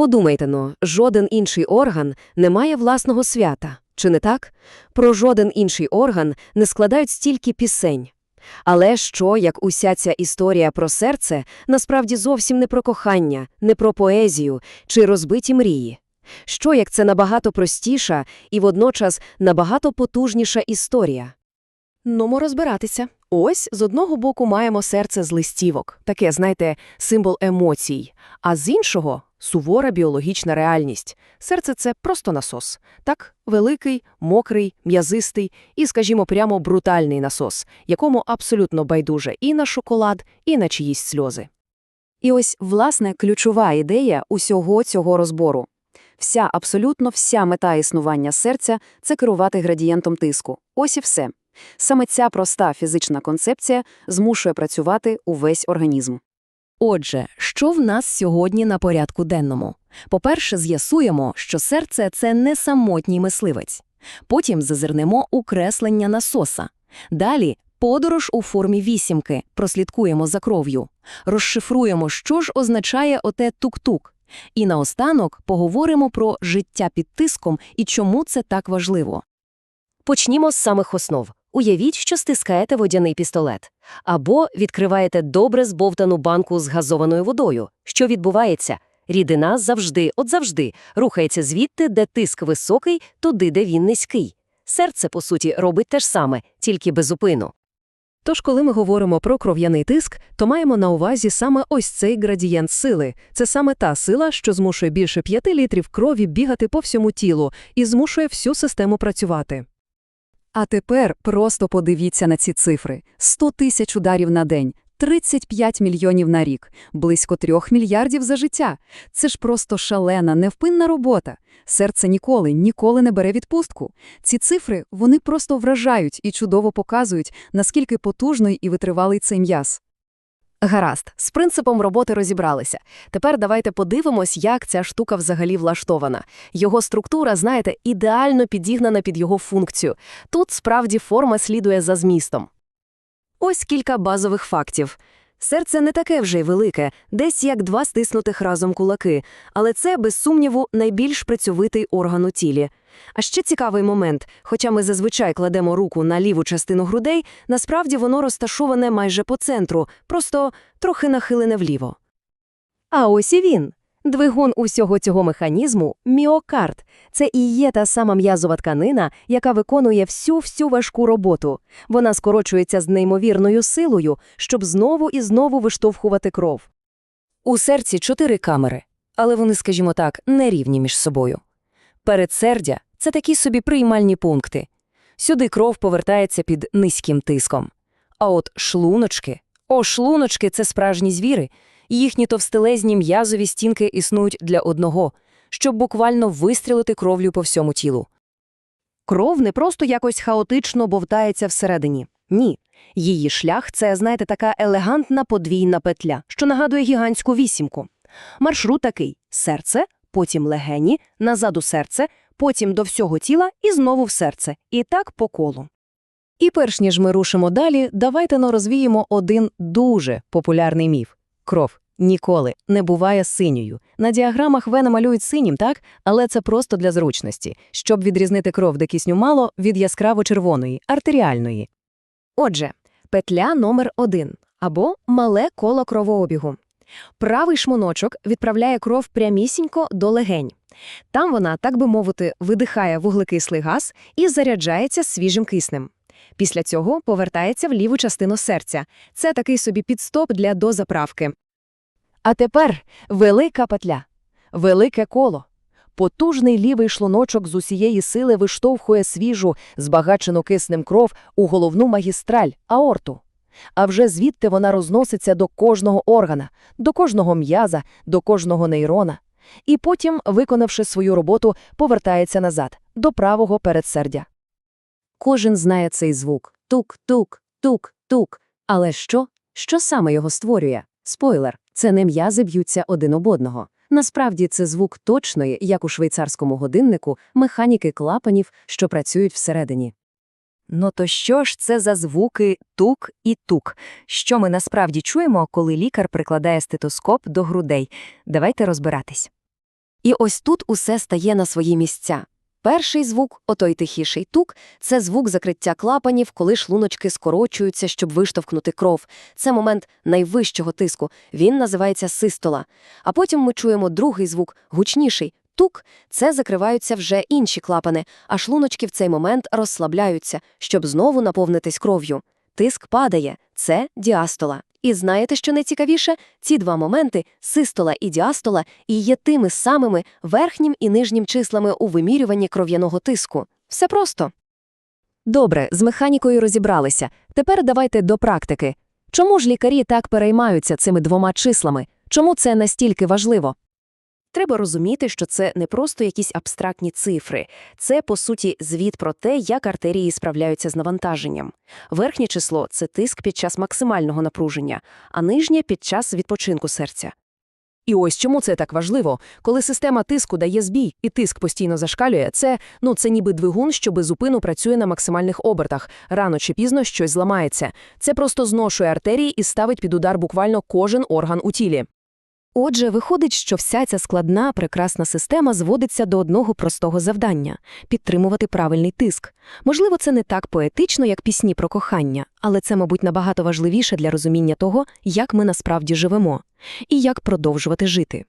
Подумайте но, жоден інший орган не має власного свята, чи не так? Про жоден інший орган не складають стільки пісень. Але що, як уся ця історія про серце, насправді зовсім не про кохання, не про поезію чи розбиті мрії? Що, як це набагато простіша і водночас набагато потужніша історія? Нумо розбиратися. Ось з одного боку маємо серце з листівок, таке, знаєте, символ емоцій, а з іншого сувора біологічна реальність. Серце це просто насос. Так, великий, мокрий, м'язистий і, скажімо, прямо брутальний насос, якому абсолютно байдуже і на шоколад, і на чиїсь сльози. І ось, власне, ключова ідея усього цього розбору. Вся, абсолютно вся мета існування серця – це керувати градієнтом тиску. Ось і все. Саме ця проста фізична концепція змушує працювати увесь організм. Отже, що в нас сьогодні на порядку денному? По-перше, з'ясуємо, що серце – це не самотній мисливець. Потім зазирнемо у креслення насоса. Далі – подорож у формі вісімки, прослідкуємо за кров'ю. Розшифруємо, що ж означає оте тук-тук. І наостанок поговоримо про життя під тиском і чому це так важливо. Почнімо з самих основ. Уявіть, що стискаєте водяний пістолет. Або відкриваєте добре збовтану банку з газованою водою. Що відбувається? Рідина завжди, от завжди, рухається звідти, де тиск високий, туди, де він низький. Серце, по суті, робить те ж саме, тільки без упину. Тож, коли ми говоримо про кров'яний тиск, то маємо на увазі саме ось цей градієнт сили. Це саме та сила, що змушує більше 5 літрів крові бігати по всьому тілу і змушує всю систему працювати. А тепер просто подивіться на ці цифри. 100 тисяч ударів на день, 35 мільйонів на рік, близько 3 мільярдів за життя. Це ж просто шалена, невпинна робота. Серце ніколи, ніколи не бере відпустку. Ці цифри, вони просто вражають і чудово показують, наскільки потужний і витривалий цей м'яз. Гаразд, з принципом роботи розібралися. Тепер давайте подивимось, як ця штука взагалі влаштована. Його структура, знаєте, ідеально підігнана під його функцію. Тут справді форма слідує за змістом. Ось кілька базових фактів. Серце не таке вже й велике, десь як два стиснутих разом кулаки, але це, без сумніву, найбільш працьовитий орган у тілі. А ще цікавий момент, хоча ми зазвичай кладемо руку на ліву частину грудей, насправді воно розташоване майже по центру, просто трохи нахилене вліво. А ось і він. Двигун усього цього механізму – міокард. Це і є та сама м'язова тканина, яка виконує всю-всю важку роботу. Вона скорочується з неймовірною силою, щоб знову і знову виштовхувати кров. У серці чотири камери, але вони, скажімо так, нерівні між собою. Передсердя – це такі собі приймальні пункти. Сюди кров повертається під низьким тиском. А от шлуночки – о, шлуночки – це справжні звіри. Їхні товстелезні м'язові стінки існують для одного, щоб буквально вистрілити кров'ю по всьому тілу. Кров не просто якось хаотично бовтається всередині. Ні. Її шлях – це, знаєте, така елегантна подвійна петля, що нагадує гігантську вісімку. Маршрут такий – серце, потім легені, назад у серце, потім до всього тіла і знову в серце. І так по колу. І перш ніж ми рушимо далі, давайте розвіємо один дуже популярний міф. Кров ніколи не буває синьою. На діаграмах вени малюють синім, так? Але це просто для зручності, щоб відрізнити кров, де кисню мало, від яскраво-червоної, артеріальної. Отже, петля номер один або мале коло кровообігу. Правий шмоночок відправляє кров прямісінько до легень. Там вона, так би мовити, видихає вуглекислий газ і заряджається свіжим киснем. Після цього повертається в ліву частину серця. Це такий собі підстоп для дозаправки. А тепер велика петля, велике коло. Потужний лівий шлуночок з усієї сили виштовхує свіжу, збагачену киснем кров у головну магістраль – аорту. А вже звідти вона розноситься до кожного органа, до кожного м'яза, до кожного нейрона. І потім, виконавши свою роботу, повертається назад, до правого передсердя. Кожен знає цей звук – тук-тук, тук-тук. Але що? Що саме його створює? Спойлер – це не м'язи б'ються один об одного. Насправді це звук точної, як у швейцарському годиннику, механіки клапанів, що працюють всередині. Ну то що ж це за звуки тук і тук? Що ми насправді чуємо, коли лікар прикладає стетоскоп до грудей? Давайте розбиратись. І ось тут усе стає на свої місця. Перший звук, отой тихіший тук, це звук закриття клапанів, коли шлуночки скорочуються, щоб виштовхнути кров. Це момент найвищого тиску. Він називається систола. А потім ми чуємо другий звук, гучніший тук. Це закриваються вже інші клапани, а шлуночки в цей момент розслабляються, щоб знову наповнитись кров'ю. Тиск падає це діастола. І знаєте, що найцікавіше? Ці два моменти систола і діастола і є тими самими верхнім і нижнім числами у вимірюванні кров'яного тиску. Все просто. Добре, з механікою розібралися. Тепер давайте до практики. Чому ж лікарі так переймаються цими двома числами? Чому це настільки важливо? Треба розуміти, що це не просто якісь абстрактні цифри. Це, по суті, звіт про те, як артерії справляються з навантаженням. Верхнє число – це тиск під час максимального напруження, а нижнє – під час відпочинку серця. І ось чому це так важливо. Коли система тиску дає збій і тиск постійно зашкалює, це, ну, це ніби двигун, що без зупину працює на максимальних обертах. Рано чи пізно щось зламається. Це просто зношує артерії і ставить під удар буквально кожен орган у тілі. Отже, виходить, що вся ця складна, прекрасна система зводиться до одного простого завдання – підтримувати правильний тиск. Можливо, це не так поетично, як пісні про кохання, але це, мабуть, набагато важливіше для розуміння того, як ми насправді живемо і як продовжувати жити.